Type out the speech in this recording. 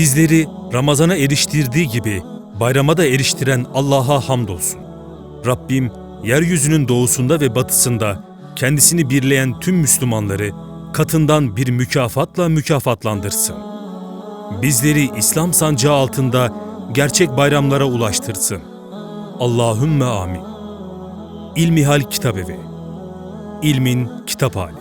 Bizleri Ramazan'a eriştirdiği gibi bayrama da eriştiren Allah'a hamdolsun. Rabbim yeryüzünün doğusunda ve batısında kendisini birleyen tüm Müslümanları katından bir mükafatla mükafatlandırsın. Bizleri İslam sancağı altında gerçek bayramlara ulaştırsın. Allahümme amin. İlmihal Kitabevi İlmin Kitap Hali